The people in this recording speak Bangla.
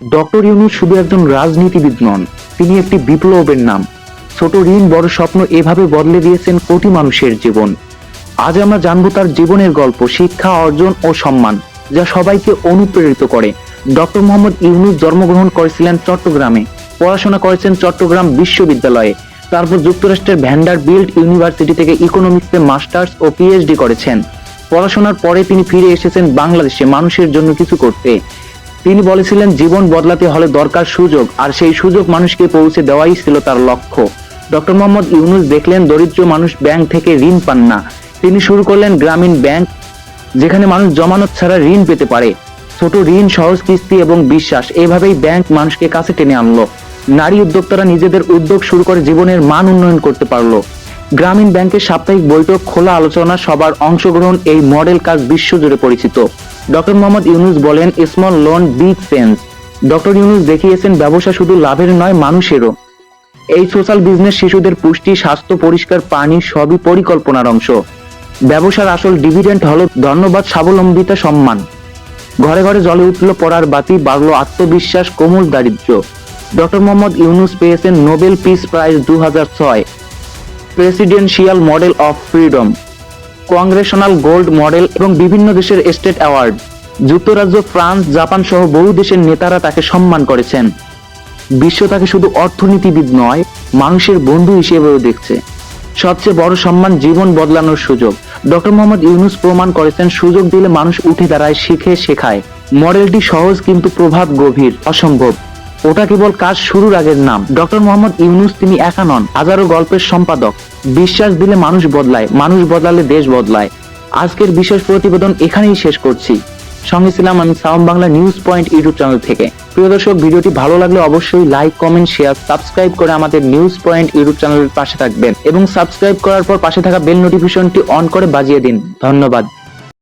ডক্টর ইউনুস শুধু একজন রাজনীতিবিদ নন, তিনি একটি বিপ্লবের নাম। ছোট ঋণ বড় স্বপ্ন এভাবে বদলে দিয়েছেন কোটি মানুষের জীবন। আজ আমরা জানব তার জীবনের গল্প, শিক্ষা, অর্জন ও সম্মান, যা সবাইকে অনুপ্রেরিত করে। ডক্টর মোহাম্মদ ইউনুস জন্মগ্রহণ করেছিলেন চট্টগ্রামে, পড়াশোনা করেছেন চট্টগ্রাম বিশ্ববিদ্যালয়ে। তারপর যুক্তরাষ্ট্রের ভ্যান্ডার বিল্ড ইউনিভার্সিটি থেকে ইকোনমিক্সে মাস্টার্স ও পিএইচডি করেছেন। পড়াশোনার পরে তিনি ফিরে এসেছেন বাংলাদেশে মানুষের জন্য কিছু করতে। তিনি বলেছিলেন, জীবন বদলাতে হলে দরকার সুযোগ, আর সেই সুযোগ মানুষকে পৌঁছে দেওয়াই ছিল তার লক্ষ্য। ডক্টর মোহাম্মদ ইউনুস দেখলেন, দরিদ্র মানুষ ব্যাংক থেকে ঋণ পান না। তিনি শুরু করলেন, গ্রামীণ ব্যাংক, যেখানে মানুষ জমানত ছাড়া ঋণ পেতে পারে। ছোট ঋণ, সহজ কিস্তি এবং বিশ্বাস, এভাবেই ব্যাংক মানুষকে কাছে টেনে আনলো। নারী উদ্যোক্তারা নিজেদের উদ্যোগ শুরু করে জীবনের মান উন্নয়ন করতে পারল। গ্রামীণ ব্যাংকের সাপ্তাহিক বৈঠক, খোলা আলোচনা সবার অংশগ্রহণ, এই মডেল কাজ বিশ্বজুড়ে পরিচিত। ডক্টর মোহাম্মদ ইউনুস বলেন small loan big sense doctor Yunus দেখিয়েছেন, ব্যবসা শুধু লাভের নয়, মানুষেরও। এই সোশ্যাল বিজনেস শিশুদের পুষ্টি, স্বাস্থ্য, পরিষ্কার পানি, সবই পরিকল্পনার অংশ। ব্যবসার আসল ডিভিডেন্ট হলো ধন্যবাদ, স্বাবলম্বিতা, সম্মান। ঘরে ঘরে জলে উঠল পড়ার বাতি, বাড়লো আত্মবিশ্বাস, কোমল দারিদ্র্য। ডক্টর মোহাম্মদ ইউনুস পেয়েছেন Nobel peace prize the presidential medal of freedom. Congressional gold medal এবং বিভিন্ন দেশের স্টেট অ্যাওয়ার্ড। যুক্তরাজ্য, ফ্রান্স, জাপান সহ বহু দেশের নেতারা তাকে সম্মান করেছেন। বিশ্ব তাকে শুধু অর্থনীতিবিদ নয়, মানুষের বন্ধু হিসেবেও দেখছে। সবচেয়ে বড় সম্মান জীবন বদলানোর সুযোগ। ডক্টর মোহাম্মদ ইউনুস প্রমাণ করেছেন, সুযোগ দিলে মানুষ উঠে দাঁড়ায়, শিখে, শেখায়। মডেলটি সহজ কিন্তু প্রভাব গভীর, অসম্ভব। ওটা কেবল কাজ শুরুর আগের নাম। ডক্টর মোহাম্মদ ইউনুস তিনি একা নন, হাজারো গল্পের সম্পাদক। বিশ্বাস দিলে মানুষ বদলায়, মানুষ বদলালে দেশ বদলায়। আজকের বিশেষ প্রতিবেদন এখানেই শেষ করছি। সঙ্গে ছিলাম আমি sound Bangla news point YouTube channel থেকে। প্রিয় দর্শক, ভিডিওটি ভালো লাগলে অবশ্যই লাইক, কমেন্ট, শেয়ার, সাবস্ক্রাইব করে আমাদের নিউজ পয়েন্ট ইউটিউব চ্যানেলের পাশে থাকবেন। এবং সাবস্ক্রাইব করার পর পাশে থাকা বেল নোটিফিকেশনটি অন করে বাজিয়ে দিন। ধন্যবাদ।